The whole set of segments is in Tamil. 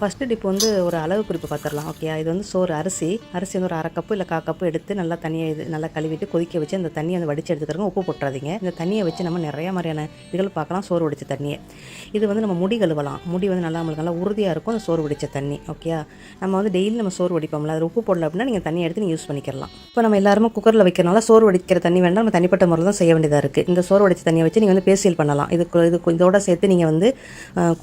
ஃபஸ்ட்டு டிப் வந்து ஒரு அளவு குறிப்பு பார்த்துடலாம் ஓகே இது வந்து சோறு அரிசி. அரிசி வந்து ஒரு அரை கப்பு இல்லை கா கப்பு எடுத்து நல்லா தண்ணியை இது நல்லா கழுவிட்டு கொதிக்க வச்சு அந்த தண்ணியை வந்து வடித்து எடுத்துக்கிறோங்க உப்பு போட்டுறாதீங்க. இந்த தண்ணியை வச்சு நம்ம நிறைய மாதிரியான இதுகள் பார்க்கலாம் சோறு வடித்த தண்ணியை. இது வந்து நம்ம முடி கழுவலாம். முடி வந்து நல்லா நம்மளுக்கு நல்லா உறுதியாக இருக்கும் அந்த சோறு வடித்த தண்ணி ஓகே நம்ம வந்து டெய்லி நம்ம சோறு வடிப்போம்ல அது உப்பு போடல அப்படின்னா நீங்கள் தண்ணி எடுத்து நீங்கள் யூஸ் பண்ணிக்கலாம். இப்போ நம்ம எல்லாருமே குக்கரில் வைக்கிறனால சோறு வடிக்கிற தண்ணி வேண்டாம் நம்ம தனிப்பட்ட முறையில் தான் செய்ய வேண்டியதாக இருக்குது இந்த சோறு வடித்த தண்ணியை வச்சு நீங்கள் வந்து பேசியல் பண்ணலாம். இது இது இதோட சேர்த்து நீங்கள் வந்து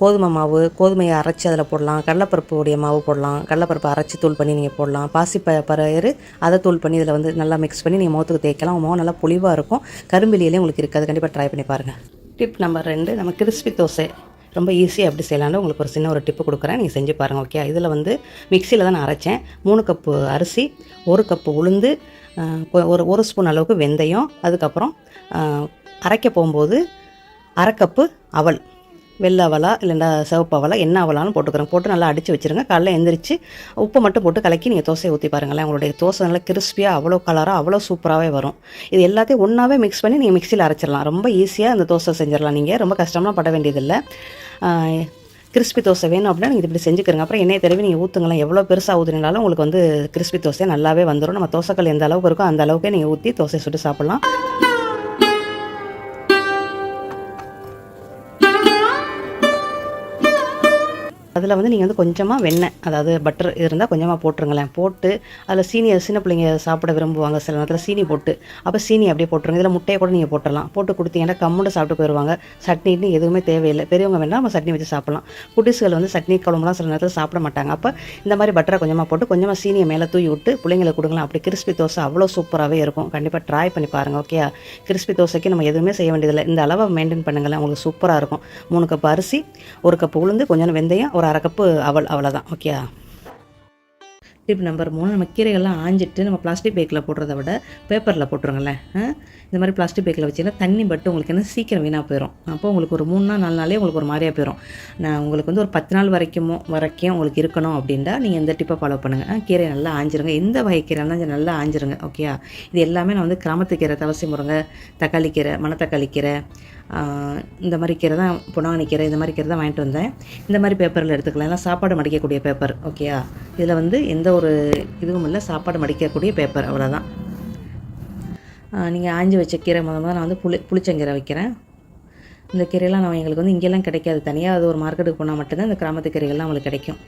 கோதுமை மாவு கோதுமையை அரைச்சி அதில் போடலாம். கடலப்பருப்புடைய மாவு போடலாம். கடலப்பருப்பு அரைச்சி தூள் பண்ணி நீங்கள் போடலாம். பாசி ப பயிறு அதை தூள் பண்ணி இதில் வந்து நல்லா மிக்ஸ் பண்ணி நீங்கள் முகத்துக்கு தேய்க்கலாம். உங்க முகம் நல்லா புளிவாக இருக்கும். கரும்பிலேயே உங்களுக்கு இருக்காது. கண்டிப்பாக ட்ரை பண்ணி பாருங்கள் டிப் நம்பர் ரெண்டு நம்ம கிறிஸ்பி தோசை. ரொம்ப ஈஸியாக எப்படி செய்யலாம்னு உங்களுக்கு ஒரு சின்ன ஒரு டிப்பு கொடுக்குறேன். நீங்கள் செஞ்சு பாருங்கள் ஓகே இதில் வந்து மிக்சியில் தான் நான் அரைச்சேன். மூணு கப்பு அரிசி ஒரு கப்பு உளுந்து ஒரு ஒரு ஸ்பூன் அளவுக்கு வெந்தயம் அதுக்கப்புறம் அரைக்க போகும்போது அரை கப்பு அவல். வெள்ளை அவலா இல்லைன்னா சிவப்பு அவலா என்ன அவலான்னு போட்டுக்கிறோம் போட்டு நல்லா அடித்து வச்சுருங்க. காலைல எந்திரிச்சு உப்பு மட்டும் போட்டு கலக்கி நீங்கள் தோசையை ஊற்றி பாருங்களேன். உங்களுடைய தோசை நல்லா கிறிஸ்பியாக அவ்வளோ கலராக அவ்வளோ சூப்பராகவே வரும். இது எல்லாத்தையும் ஒன்றாவே மிக்ஸ் பண்ணி நீங்கள் மிக்சியில் அரைச்சிடலாம். ரொம்ப ஈஸியாக அந்த தோசை செஞ்சிடலாம் நீங்கள் ரொம்ப கஷ்டம்லாம் பட வேண்டியதில்லை. கிறிஸ்பி தோசை வேணும் அப்படின்னா நீங்கள் இப்படி செஞ்சுக்கிறங்க. அப்புறம் எண்ணெய் தடவி நீங்கள் ஊற்றுங்களேன் எவ்வளோ பெருசாக ஊற்றுனாலும் உங்களுக்கு வந்து கிறிஸ்பி தோசை நல்லாவே வந்துடும் நம்ம தோசைக்கல் எந்த அளவுக்கு இருக்கோ அந்த அளவுக்கே நீங்கள் ஊற்றி தோசை சுட்டு சாப்பிட்லாம். அதில் வந்து நீங்கள் வந்து கொஞ்சமாக வெண்ணெய் அதாவது பட்டர் இருந்தால் கொஞ்சமாக போட்டுருங்களேன். போட்டு அதில் சீனி சின்ன பிள்ளைங்க சாப்பிட விரும்புவாங்க சில நேரத்தில் சீனி போட்டு. அப்போ சீனி அப்படியே போட்டுருங்க. இதில் முட்டையை கூட நீங்கள் போட்டுடலாம். போட்டு கொடுத்தீங்கன்னா கம்முன்னு சாப்பிட்டு போயிடுவாங்க. சட்னின்னு எதுவுமே தேவையில்லை. பெரியவங்க வேணால் நம்ம சட்னி வச்சு சாப்பிட்லாம். குட்டிஸ்கள் வந்து சட்னி குழம்புலாம் சில நேரத்தில் சாப்பிட மாட்டாங்க. அப்போ இந்த மாதிரி பட்டரை கொஞ்சமாக போட்டு கொஞ்சமாக சீனியை மேலே தூவி விட்டு பிள்ளைங்களுக்கு கொடுங்களா அப்படி கிறிஸ்பி தோசை அவ்வளோ சூப்பராகவே இருக்கும். கண்டிப்பாக ட்ரை பண்ணி பாருங்கள் ஓகே கிறிஸ்பி தோசைக்கு நம்ம எதுவுமே செய்ய வேண்டியதில்லை. இந்த அளவை மெயின்டைன் பண்ணுங்களேன். உங்களுக்கு சூப்பராக இருக்கும். மூணு கப் அரிசி ஒரு கப் உளுந்து கொஞ்சம் வெந்தயம் ஒரு அரை கப்பு அவள் அவ்வளோதான் ஓகே டிப் நம்பர் மூணு நம்ம கீரைகள்லாம் ஆஞ்சிட்டு நம்ம பிளாஸ்டிக் பேக்கில் போடுறத விட பேப்பரில் போட்டுருங்களேன் இந்த மாதிரி பிளாஸ்டிக் பேக்கில் வச்சிங்கன்னா தண்ணி பட்டு உங்களுக்கு என்ன சீக்கிரம் வீணாக போயிடும் அப்போ உங்களுக்கு ஒரு மூணு நாள் நாலு நாளே உங்களுக்கு ஒரு மாதிரியாக போயிடும் நான் உங்களுக்கு வந்து ஒரு பத்து நாள் வரைக்கும் வரைக்கும் உங்களுக்கு இருக்கணும் அப்படின்டா நீங்கள் இந்த டிப்பை ஃபாலோ பண்ணுங்கள் கீரை நல்லா ஆஞ்சிருங்க. எந்த வகை கீரை இருந்தாலும் நல்லா ஆஞ்சிருங்க. ஓகேயா இது எல்லாமே நான் வந்து கிராமத்து கீரை தவசி முருங்கை தக்காளி கீரை மணத்தக்காளி கீரை இந்த மாதிரி கீரை தான் புனாங்கனி கீரை இந்த மாதிரி கீரை தான் வாங்கிட்டு வந்தேன். இந்த மாதிரி பேப்பரில் எடுத்துக்கலாம். எல்லாம் சாப்பாடு மடிக்கக்கூடிய பேப்பர் ஓகேயா இதில் வந்து எந்த ஒரு இதுவும் இல்லை சாப்பாடு மடிக்கக்கூடிய பேப்பர் அவ்வளோதான் நீங்கள் ஆஞ்சி வச்ச கீரை முத முதல்ல நான் வந்து புளி புளிச்சங்கீரை வைக்கிறேன். இந்த கீரையெல்லாம் நான் எங்களுக்கு வந்து இங்கெல்லாம் கிடைக்காது. தனியாக அது ஒரு மார்க்கெட்டுக்கு போனால் மட்டும்தான் இந்த கிராமத்து கீரைகள்லாம் அவங்களுக்கு கிடைக்கும்.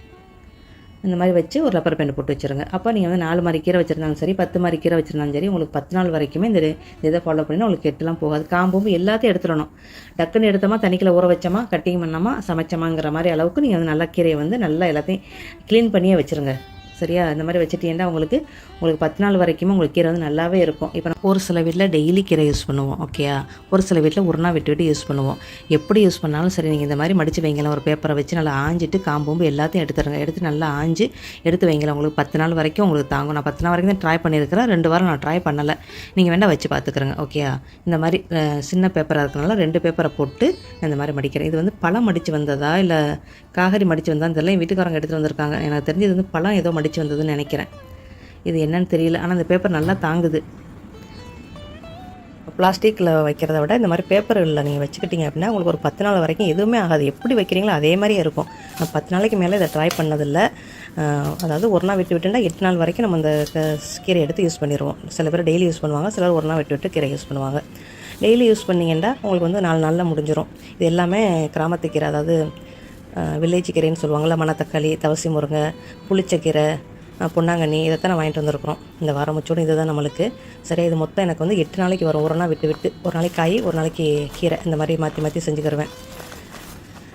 இந்த மாதிரி வச்சு ஒரு ரப்பர் பேண்ட் போட்டு வச்சுருங்க. அப்போ நீங்கள் வந்து நாலு மாதிரி கீரை வச்சுருந்தாலும் சரி பத்து மாதிரி கீரை வச்சுருந்தாலும் சரி உங்களுக்கு பத்து நாள் வரைக்குமே இந்த இதை ஃபாலோ பண்ணினா உங்களுக்கு கெட்டுலாம் போகாது. காம்பும் எல்லாத்தையும் எடுத்துடணும். டக்குன்னு எடுத்தோமா தண்ணிக்குள்ள ஊற வச்சோமா கட்டிங் பண்ணாமா சமைச்சோமாங்கிற மாதிரி அளவுக்கு நீங்கள் வந்து நல்லா கீரையை வந்து நல்லா எல்லாத்தையும் க்ளீன் பண்ணியே வச்சுருங்க. சரியா? இந்த மாதிரி வச்சுட்டீங்கன்னா உங்களுக்கு உங்களுக்கு பத்து நாள் வரைக்குமே உங்களுக்கு கீரை வந்து நல்லாவே இருக்கும். இப்போ ஒரு சில வீட்டில் டெய்லி கீரை யூஸ் பண்ணுவோம் ஓகேயா ஒரு சில வீட்டில் ஒரு நாள் விட்டு விட்டு யூஸ் பண்ணுவோம். எப்படி யூஸ் பண்ணாலும் சரி நீங்கள் இந்த மாதிரி மடித்து வைங்களேன். ஒரு பேப்பரை வச்சு நல்லா ஆஞ்சிட்டு காம்பும்பு எல்லாத்தையும் எடுத்துருங்க எடுத்து நல்லா ஆஞ்சு எடுத்து வைங்களேன். உங்களுக்கு பத்து நாள் வரைக்கும் உங்களுக்கு தாங்கும். நான் பத்து நாள் வரைக்கும் தான் ட்ரை பண்ணியிருக்கிறேன். ரெண்டு வாரம் நான் ட்ரை பண்ணலை. நீங்கள் வேண்டாம் வச்சு பார்த்துக்கிறேங்க ஓகேயா இந்த மாதிரி சின்ன பேப்பராக இருக்கனால ரெண்டு பேப்பரை போட்டு இந்த மாதிரி மடிக்கிறேன். இது வந்து பழம் மடித்து வந்ததா? இல்லை காகரி மடித்து வந்தா தெரியல. என் வீட்டுக்காரங்க எடுத்துகிட்டு வந்திருக்காங்க. எனக்கு தெரிஞ்சு இது வந்து பழம் ஏதோ மடித்து வந்ததுன்னு நினைக்கிறேன். இது என்னன்னு தெரியல. ஆனால் இந்த பேப்பர் நல்லா தாங்குது. பிளாஸ்டிக்கில் வைக்கிறத விட இந்த மாதிரி பேப்பர்களில் நீங்கள் வச்சுக்கிட்டீங்க அப்படின்னா உங்களுக்கு ஒரு பத்து நாள் வரைக்கும் எதுவுமே ஆகாது. எப்படி வைக்கிறீங்களோ அதே மாதிரியே இருக்கும். நான் பத்து நாளைக்கு மேலே இதை ட்ரை பண்ணதில்லை. அதாவது ஒரு நாள் விட்டு விட்டுனா எட்டு நாள் வரைக்கும் நம்ம இந்த கீரை எடுத்து யூஸ் பண்ணிடுவோம். சில பேர் டெய்லி யூஸ் பண்ணுவாங்க சிலர் ஒரு நாள் விட்டு விட்டு கீரை யூஸ் பண்ணுவாங்க. டெய்லி யூஸ் பண்ணீங்கன்னா உங்களுக்கு வந்து நாலு நாளில் முடிஞ்சிடும் இது எல்லாமே கிராமத்து கீரை அதாவது வில்லேஜ் கீரைன்னு சொல்லுவாங்கள்ல மணத்தக்காளி தவசி முருங்கை புளிச்சக்கீரை அஹ், பொன்னாங்கண்ணி தான் நான் வாங்கிட்டு வந்திருக்கிறோம். இந்த வாரம் முச்சோடு இதுதான் நம்மளுக்கு. சரி இது மொத்தம் எனக்கு வந்து எட்டு நாளைக்கு வரும். ஒரு நாள் விட்டு விட்டு ஒரு நாளைக்கு காய் ஒரு நாளைக்கு கீரை இந்த மாதிரி மாற்றி மாற்றி செஞ்சுக்கிருவேன்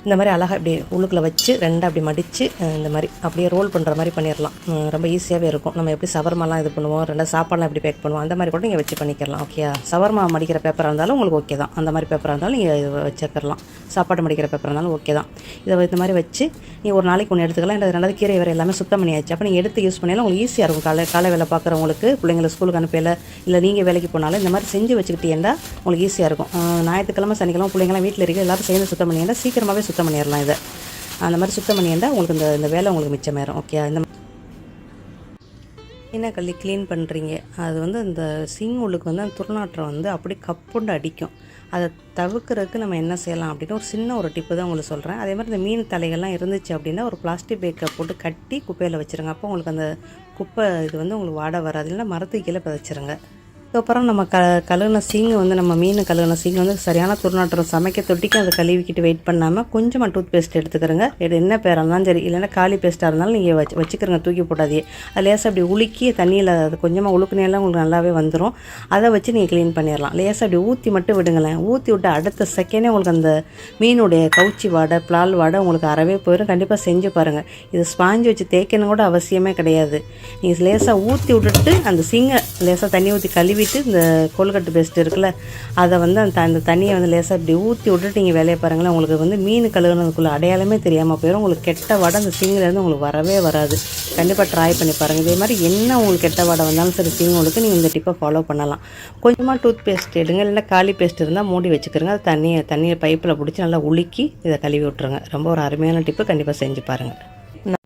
இந்த மாதிரி அழகாக இப்படி உள்ளுக்குள்ளே வச்சு ரெண்டாக அப்படி மடித்து இந்த மாதிரி அப்படியே ரோல் பண்ணுற மாதிரி பண்ணிடலாம் ரொம்ப ஈஸியாகவே இருக்கும். நம்ம எப்படி சவர்மாலாம் இது பண்ணுவோம் ரெண்டாக சாப்பாடுலாம் எப்படி பேக் பண்ணுவோம் அந்த மாதிரி கூட நீங்கள் வச்சு பண்ணிக்கலாம் ஓகே சவர்மா மடிக்கிற பேப்பராக இருந்தாலும் உங்களுக்கு ஓகே தான். அந்த மாதிரி பேப்பராக இருந்தாலும் நீங்கள் இது வச்சுக்கலாம் சாப்பாடு மடிக்கிற பேப்பராக இருந்தாலும் ஓகே தான். இதை இந்த மாதிரி வச்சு நீ ஒரு நாளைக்கு ஒன்று எடுத்துக்கலாம். இல்லை ரெண்டாவது கீரை வேறு எல்லாமே சுத்தம் பண்ணியாச்சு. அப்போ நீங்கள் எடுத்து யூஸ் பண்ணாலும் உங்களுக்கு ஈஸியாக இருக்கும். காலை காலை வேலை பார்க்குறவங்களுக்கு பிள்ளைங்களை ஸ்கூலுக்கு அனுப்பல இல்லை நீங்கள் வேலைக்கு போனாலும் இந்த மாதிரி செஞ்சு வச்சுக்கிட்டீங்கன்னா உங்களுக்கு ஈஸியாக இருக்கும். ஞாயிற்றுக்கிழமை சனிக்கிழமை பிள்ளைங்களாம் வீட்டில் இருக்க எல்லாரும் சேர்ந்து சுத்தம் பண்ணிங்கன்னா சீக்கிரமாகவே சுத்தம் சுத்தம் பண்ணிடலாம் இதை. அந்த மாதிரி சுத்தம் பண்ணியிருந்தால் உங்களுக்கு இந்த இந்த வேலை உங்களுக்கு மிச்சமாயிரும் ஓகே இந்த என்ன கல்லி க்ளீன் பண்ணுறீங்க அது வந்து அந்த சிங் உள்ளுக்கு வந்து அந்த துர்நாற்றம் வந்து அப்படி கப்புண்டு அடிக்கும். அதை தவிர்க்கிறதுக்கு நம்ம என்ன செய்யலாம் அப்படின்னு ஒரு சின்ன ஒரு டிப்பு தான் உங்களுக்கு சொல்கிறேன் அதே மாதிரி இந்த மீன் தலைகள்லாம் இருந்துச்சு அப்படின்னா ஒரு பிளாஸ்டிக் பேக்கை போட்டு கட்டி குப்பையில் வச்சுருங்க. அப்போ உங்களுக்கு அந்த குப்பை இது வந்து உங்களுக்கு வாட வராது. இல்லைன்னா மரத்துக்கு கீழே பதிச்சிருங்க. அதுக்கப்புறம் நம்ம க கழுகுன சீங்கு வந்து நம்ம மீன் கழுகுன சீங்கு வந்து சரியான துர்நாற்றம் சமைக்க தொட்டிக்கு அதை கழுவிக்கிட்டு வெயிட் பண்ணாமல் கொஞ்சமாக டூத் பேஸ்ட் எடுத்துக்கிறங்க. இது என்ன பேராக இருந்தாலும் சரி இல்லைன்னா காலி பேஸ்ட்டாக இருந்தாலும் நீங்கள் வச்சு வச்சுக்கிறங்க தூக்கி போட்டாதே அது லேசாக அப்படி உலுக்கி தண்ணியில் அது கொஞ்சமாக உழுக்குனேலாம் உங்களுக்கு நல்லாவே வந்துடும் அதை வச்சு நீங்கள் க்ளீன் பண்ணிடலாம். லேசாக அப்படி ஊற்றி மட்டும் விடுங்களேன். ஊற்றி விட்டு அடுத்த செகண்டே உங்களுக்கு அந்த மீனுடைய கவுச்சி வாடை பிளால் வாடை உங்களுக்கு அறவே போயிடும் கண்டிப்பாக செஞ்சு பாருங்கள் இது ஸ்பாஞ்சு வச்சு தேய்க்கணும் கூட அவசியமே கிடையாது. நீங்கள் லேசாக ஊற்றி விட்டுட்டு அந்த சிங்கை லேசாக தண்ணி ஊற்றி கழுவி கழுவிட்டு இந்த கோல்கட்டு பேஸ்ட் இருக்குல்ல அதை வந்து அந்த அந்த தண்ணியை வந்து லேசாக இப்படி ஊற்றி விட்டுட்டு நீங்கள் வேலையை பாருங்களேன். உங்களுக்கு வந்து மீன் கழுகுனதுக்குள்ள அடையாளமே தெரியாமல் போயிடும் உங்களுக்கு கெட்ட வடை அந்த சிங்கிலேருந்து உங்களுக்கு வரவே வராது. கண்டிப்பாக ட்ரை பண்ணி பாருங்கள் இதே மாதிரி என்ன உங்களுக்கு கெட்ட வடை வந்தாலும் சரி சிங்களுக்கு நீங்கள் இந்த டிப்பை ஃபாலோ பண்ணலாம். கொஞ்சமாக டூத் பேஸ்ட் எடுங்க. இல்லைன்னா காலி பேஸ்ட் இருந்தால் மூடி வச்சுக்கிறங்க அது தண்ணியை தண்ணியை பைப்பில் பிடிச்சி நல்லா உலுக்கி இதை கழுவி விட்ருங்க ரொம்ப ஒரு அருமையான டிப்பு கண்டிப்பாக செஞ்சு பாருங்கள்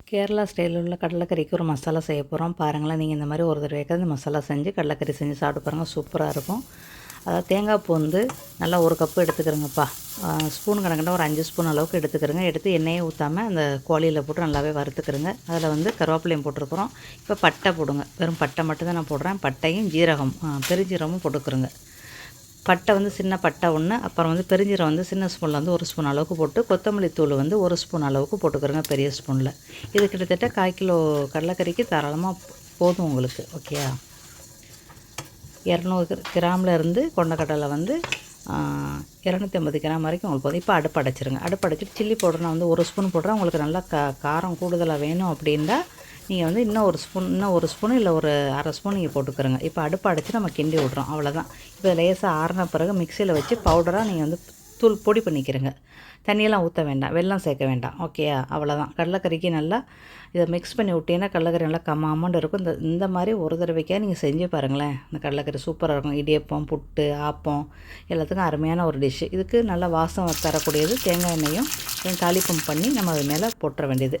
கேரளா ஸ்டைலில் உள்ள கடலைக்கறிக்கு ஒரு மசாலா செய்ய போகிறோம் பாருங்களேன் நீங்கள் இந்த மாதிரி ஒரு தடவைக்காக இந்த மசாலா செஞ்சு கடலைக்கறி செஞ்சு சாப்பிட்டு பாருங்கள் சூப்பராக இருக்கும். அதாவது தேங்காய் பூ வந்து நல்லா ஒரு கப்பு எடுத்துக்கிறோங்கப்பா. ஸ்பூன் கணக்கிட்ட ஒரு அஞ்சு ஸ்பூன் அளவுக்கு எடுத்துக்கிறோங்க. எடுத்து எண்ணெயை ஊற்றாமல் அந்த கோழியில் போட்டு நல்லாவே வறுத்துக்கிறோங்க. அதில் வந்து கருவேப்பிலையும் போட்டிருக்கிறோம். இப்போ பட்டை போடுங்க. வெறும் பட்டை மட்டும் தான் நான் போடுறேன். பட்டையும் ஜீரகம் ஆ, பெருஞ்சீரகமும் போட்டுக்கிறோங்க. பட்டை வந்து சின்ன பட்டை ஒன்று அப்புறம் வந்து பெருஞ்சீரை வந்து சின்ன ஸ்பூனில் வந்து ஒரு ஸ்பூன் அளவுக்கு போட்டு கொத்தமல்லி தூள் வந்து ஒரு ஸ்பூன் அளவுக்கு போட்டுக்கிறோங்க பெரிய ஸ்பூனில் இது கிட்டத்தட்ட கால் கிலோ கடலைக்கறிக்கு தாராளமாக போதும் உங்களுக்கு ஓகேயா இரநூறு கிராமில் இருந்து கொண்டக்கடலை வந்து இரநூத்தி ஐம்பது கிராம் வரைக்கும் உங்களுக்கு போதும். இப்போ அடுப்பு அடைச்சிருங்க. அடுப்பு அடைச்சிட்டு சில்லி பவுடர் நான் வந்து ஒரு ஸ்பூன் போடுறேன். உங்களுக்கு நல்லா கா காரம் கூடுதலாக வேணும் அப்படின்னா நீங்கள் வந்து இன்னும் ஒரு ஸ்பூன் இன்னும் ஒரு ஸ்பூன் இல்லை ஒரு அரை ஸ்பூன் நீங்கள் போட்டுக்கிறோங்க இப்போ அடுப்பு அடைச்சி நம்ம கிண்டி விட்றோம். அவ்வளோதான் இப்போ லேசாக ஆறின பிறகு மிக்சியில் வச்சு பவுடராக நீங்கள் வந்து தூள் பொடி பண்ணிக்கிறங்க. தண்ணியெல்லாம் ஊற்ற வேண்டாம். வெள்ளம் சேர்க்க வேண்டாம். ஓகேயா அவ்வளோதான் கடலைக்கறிக்கு நல்லா இதை மிக்ஸ் பண்ணி விட்டீங்கன்னா கடலக்கறி நல்லா கம்ம இருக்கும். இந்த இந்த மாதிரி ஒரு தடவைக்கா நீங்கள் செஞ்சு பாருங்களேன். இந்த கடலக்கறி சூப்பராக இருக்கும். இடியப்பம் புட்டு ஆப்பம் எல்லாத்துக்கும் அருமையான ஒரு டிஷ்ஷு இதுக்கு நல்லா வாசம் தரக்கூடியது தேங்காய் எண்ணெயும் கொஞ்சம் தாளிப்பம் பண்ணி நம்ம அது மேலே போட்டுற வேண்டியது.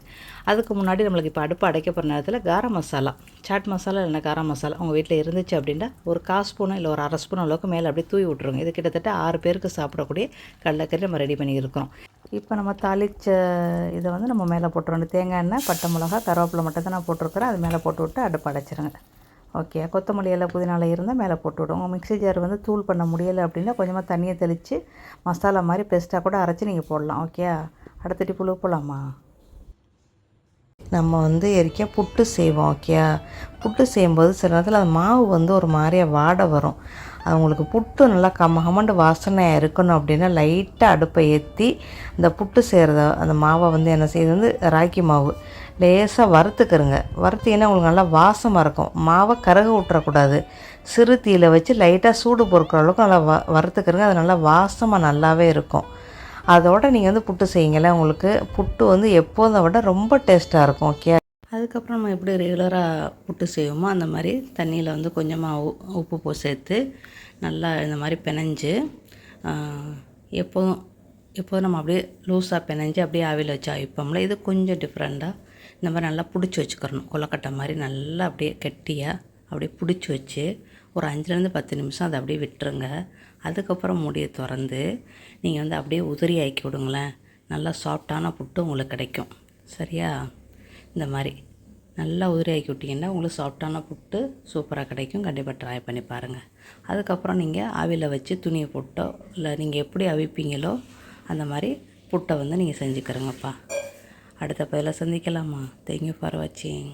அதுக்கு முன்னாடி நம்மளுக்கு இப்போ அடுப்பு அடைக்க போகிற நேரத்தில் காரம் மசாலா. சாட் மசாலா இல்லைனா காரம் மசாலா. உங்கள் வீட்டில் இருந்துச்சு அப்படின்னா ஒரு கால் ஸ்பூனோ இல்லை ஒரு அரை ஸ்பூன் அளவுக்கு மேலே அப்படியே தூவி விட்ருங்க இது கிட்டத்தட்ட ஆறு பேருக்கு சாப்பிடக்கூடிய கடலக்கறி நம்ம ரெடி பண்ணியிருக்கிறோம். இப்போ நம்ம தாளிச்ச இதை வந்து நம்ம மேலே போட்டுருவோம் தேங்காய் எண்ணெய் பட்டை மிளகா கருவேப்பிலை மட்டும் தான் நான் போட்டிருக்கிறேன். அது மேலே போட்டு விட்டு அடுப்பு அடைச்சிருங்க. ஓகே கொத்தமல்லி எல்லாம் புதினால இருந்தால் மேலே போட்டு விடுவோம் மிக்ஸி ஜார் வந்து தூள் பண்ண முடியலை அப்படின்னா கொஞ்சமாக தண்ணியை தெளித்து மசாலா மாதிரி பெஸ்ட்டாக கூட அரைச்சி நீங்கள் போடலாம். ஓகே அடுத்தடி புழு போடலாமா? நம்ம வந்து எரிக்க புட்டு செய்வோம் ஓகே புட்டு செய்யும்போது சில நேரத்தில் அந்த மாவு வந்து ஒரு மாதிரியாக வாடை வரும். அவங்களுக்கு புட்டு நல்லா கமகமண்டு வாசனையாக இருக்கணும் அப்படின்னா லைட்டாக அடுப்பை ஏற்றி அந்த புட்டு செய்கிறத அந்த மாவை வந்து என்ன செய்யுது? வந்து ராக்கி மாவு. லேசாக வறுத்துக்கிறங்க வறுத்தீங்கன்னா உங்களுக்கு நல்லா வாசமாக இருக்கும். மாவை கருக விட்டுறக்கூடாது சிறு வச்சு லைட்டாக சூடு பொறுக்கிற அளவுக்கு நல்லா வ வறுத்துக்கிறங்க அது நல்லா வாசமாக நல்லாவே இருக்கும். அதோட நீங்கள் வந்து புட்டு செய்யுங்களேன். உங்களுக்கு புட்டு வந்து எப்போதை விட ரொம்ப டேஸ்ட்டாக இருக்கும் ஓகே அதுக்கப்புறம் நம்ம எப்படி ரெகுலராக புட்டு செய்வோமோ அந்த மாதிரி தண்ணியில் வந்து கொஞ்சமாக உ- உப்பு போ சேர்த்து நல்லா இந்த மாதிரி பிணைஞ்சு எப்போதும் எப்போதும் நம்ம அப்படியே லூஸாக பிணைஞ்சு அப்படியே ஆவியில் வச்சு அவிப்போம்ல. இது கொஞ்சம் டிஃப்ரெண்ட்டாக இந்த மாதிரி நல்லா பிடிச்சி வச்சுக்கிறணும். கொலக்கட்டை மாதிரி நல்லா அப்படியே கெட்டியாக அப்படியே பிடிச்சி வச்சு ஒரு அஞ்சுலேருந்து பத்து நிமிஷம் அதை அப்படியே விட்டுருங்க. அதுக்கப்புறம் மூடியை திறந்து நீங்கள் வந்து அப்படியே உதிரி ஆக்கி விடுங்களேன். நல்லா சாஃப்டான புட்டு உங்களுக்கு கிடைக்கும். சரியா? இந்த மாதிரி. நல்லா உதிரி ஆக்கி விட்டிங்கன்னா உங்களுக்கு சாஃப்டான புட்டு சூப்பராக கிடைக்கும். கண்டிப்பாக ட்ரை பண்ணி பாருங்கள் அதுக்கப்புறம் நீங்கள் ஆவியில் வச்சு துணியை போட்டோ இல்லை நீங்கள் எப்படி அவிப்பீங்களோ அந்த மாதிரி புட்டை வந்து நீங்கள் செஞ்சுக்கிறோங்கப்பா அடுத்த பதில சந்திக்கலாமா? தேங்க்யூ ஃபார் வாட்சிங்